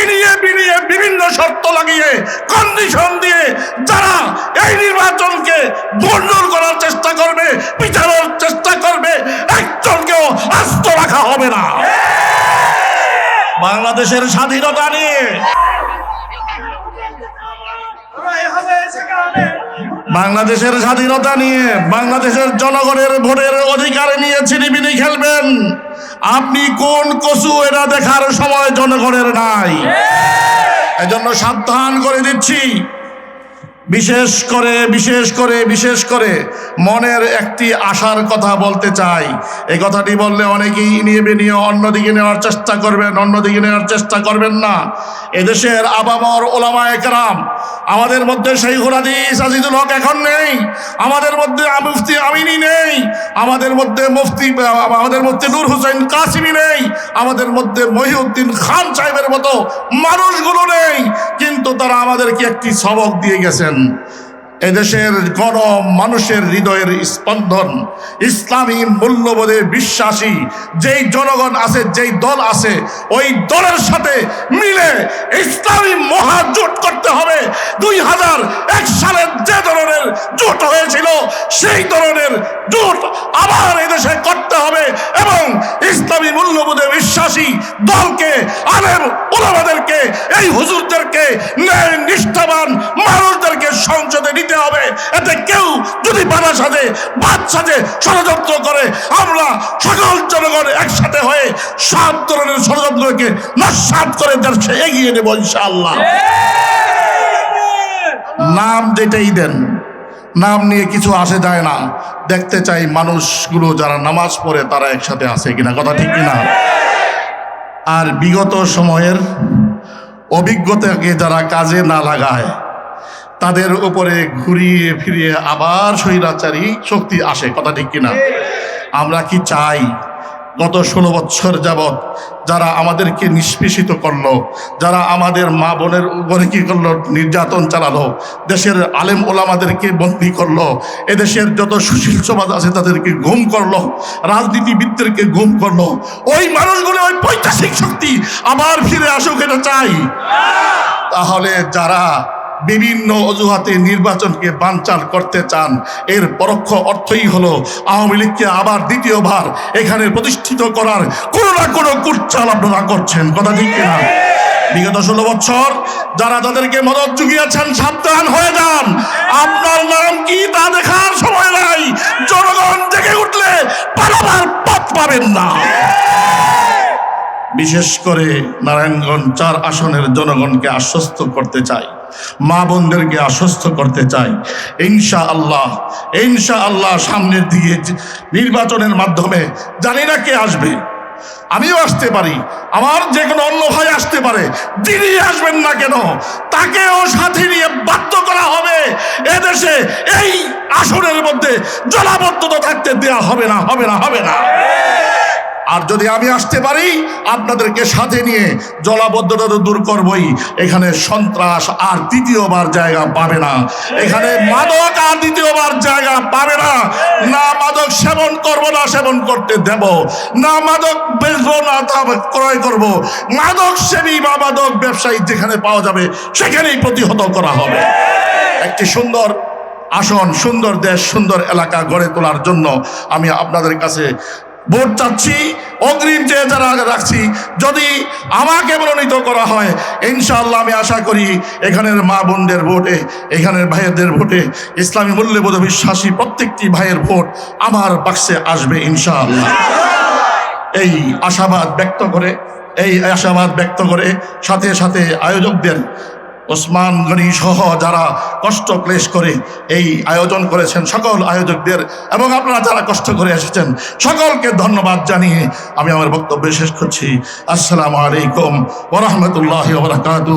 ইনিয়ে বিনিয়ে বিভিন্ন শর্ত লাগিয়ে কন্ডিশন দিয়ে যারা এই নির্বাচনকে বন্ডল করার চেষ্টা করবে পিছানোর চেষ্টা করবে, একজনকেও আস্ত রাখা হবে না। বাংলাদেশের স্বাধীনতা নিয়ে। বাংলাদেশের স্বাধীনতা নিয়ে বাংলাদেশের জনগণের ভোটের অধিকার নিয়ে ছিনিবিনি খেলবেন। আপনি কোন কচু এটা দেখার সময় জনগণের নাই। এজন্য সাবধান করে দিচ্ছি। বিশেষ করে বিশেষ করে বিশেষ করে মনের একটি আশার কথা বলতে চাই। এই কথাটি বললে অনেকেই নিয়ে নিয়ে অন্যদিকে নেওয়ার চেষ্টা করবেন, অন্যদিকে নেওয়ার চেষ্টা করবেন না। এদেশের আবামর ওলামা একরাম আমাদের মধ্যে সেই হাদিস আজিজুল হক এখন নেই। আমাদের মধ্যে মুফতি আমিনী নেই। আমাদের মধ্যে মুফতি, আমাদের মধ্যে নূর হোসেন কাসিমি নেই। আমাদের মধ্যে মহিউদ্দিন খান সাহেবের মতো মানুষগুলো নেই, কিন্তু তারা আমাদেরকে একটি সবক দিয়ে গেছেন। এদেশের গণ মানুষের হৃদয়ের স্পন্দন, ইসলামী মূল্যবোধে বিশ্বাসী, যেই জনগণ আছে, যেই দল আছে, ওই দলের সাথে মিলে ইসলামী মহাজোট করতে হবে। দুই হাজার এক সালের যে ধরনের জোট হয়েছিল, সেই ধরনের জোট আবার এদেশে করতে হবে এবং ইসলামী মূল্যবোধে বিশ্বাসী দলকে, আলেম ওলামাদেরকে, এই হুজুরদেরকে ন্যায় নিষ্ঠাবান মানুষদেরকে সংসদে নিতে হবে। এতে কেউ যদি বাধা সাজে বাদ সাজে ষড়যন্ত্র করে, আমরা সকল জনগণ একসাথে হয়ে সব ধরনের ষড়যন্ত্রকে নস্বাত করে দেশে এগিয়ে নেব ইনশাআল্লাহ। নাম যেটাই দেন, নাম নিয়ে কিছু আসে যায় না। দেখতে চাই মানুষগুলো যারা নামাজ পড়ে, তারা একসাথে আছে কিনা, কথা ঠিক কিনা? আর বিগত সময়ের অভিজ্ঞতাকে যারা কাজে না লাগায় তাদের উপরে ঘুরিয়ে ফিরিয়ে আবার স্বৈরাচারী শক্তি আসে, কথা ঠিক কিনা? আমরা কি চাই গত ষোলো বছর যাবৎ যারা আমাদেরকে নিষ্পেষিত করল, যারা আমাদের মা বোনের উপরে কী করল, নির্যাতন চালালো, দেশের আলেম ওলামাদেরকে বন্দী করল, এদেশের যত সুশীল সমাজ আছে তাদেরকে ঘুম করল, রাজনীতিবিদদেরকে ঘুম করল, ওই মানুষগুলো ওই পৈতাসিক শক্তি আবার ফিরে আসুক এটা চাই। তাহলে যারা বিভিন্ন অজুহাতে নির্বাচনকে বানচাল করতে চান। এর পরোক্ষ অর্থই হলো, আওয়ামী লীগকে আবার দ্বিতীয়বার এখানে প্রতিষ্ঠিত করার কোনো না কোনো কুচ্চাল আপনারা করছেন। কথা ঠিক কিনা? বিগত ষোলো বছর যারা তাদেরকে মদত জুগিয়েছেন, সাবধান হয়ে যান। আপনার নাম কি তা দেখার সময় নাই। জনগণ জেগে উঠলে পালাবার পথ পাবেন না। বিশেষ করে নারায়ণগঞ্জ চার আসনের জনগণকে আশ্বস্ত করতে চাই। মা বোনদেরকে আশ্বস্ত করতে চাই। ইনশা আল্লাহ ইনশা আল্লাহ সামনের দিকে নির্বাচনের মাধ্যমে জানি না কে আসবে। আমিও আসতে পারি, আমার যে কোনো অন্য ভাই আসতে পারে, যিনি আসবেন না কেন, তাকেও সাথে নিয়ে বাধ্য করা হবে। এদেশে এই আসনের মধ্যে জলাবদ্ধতা থাকতে দেয়া হবে না হবে না হবে না। আর যদি আমি আসতে পারি, আপনাদেরকে সাথে নিয়ে জলাবদ্ধতা তো দূর করবই। এখানে সন্ত্রাস আর দ্বিতীয়বার জায়গা পাবে না। এখানে মাদক আর দ্বিতীয়বার জায়গা পাবে না। না মাদক সেবন করব, না সেবন করতে দেব। না মাদক বেচবো, না তা ক্রয় করব। মাদক সেবী বা মাদক ব্যবসায়ী যেখানে পাওয়া যাবে, সেখানেই প্রতিহত করা হবে। একটি সুন্দর আসন, সুন্দর দেশ, সুন্দর এলাকা গড়ে তোলার জন্য আমি আপনাদের কাছে ভোট চাচ্ছি, অগ্রিম যে যারা রাখছি, যদি আমাকে মনোনীত করা হয়, ইনশাআল্লাহ আমি আশা করি এখানের মা বোনদের ভোটে, এখানের ভাইয়েদের ভোটে, ইসলামী মূল্যবোধ বিশ্বাসী প্রত্যেকটি ভাইয়ের ভোট আমার বাক্সে আসবে ইনশাআল্লাহ। এই আশাবাদ ব্যক্ত করে, এই আশাবাদ ব্যক্ত করে সাথে সাথে আয়োজকদের ওসমান গনি সহ যারা কষ্ট ক্লেশ করে এই আয়োজন করেছেন, সকল আয়োজকদের এবং আপনারা যারা কষ্ট করে এসেছেন, সকলকে ধন্যবাদ জানিয়ে আমি আমার বক্তব্য শেষ করছি। আসসালামু আলাইকুম ওরহমতুল্লাহ ওবরাকাতু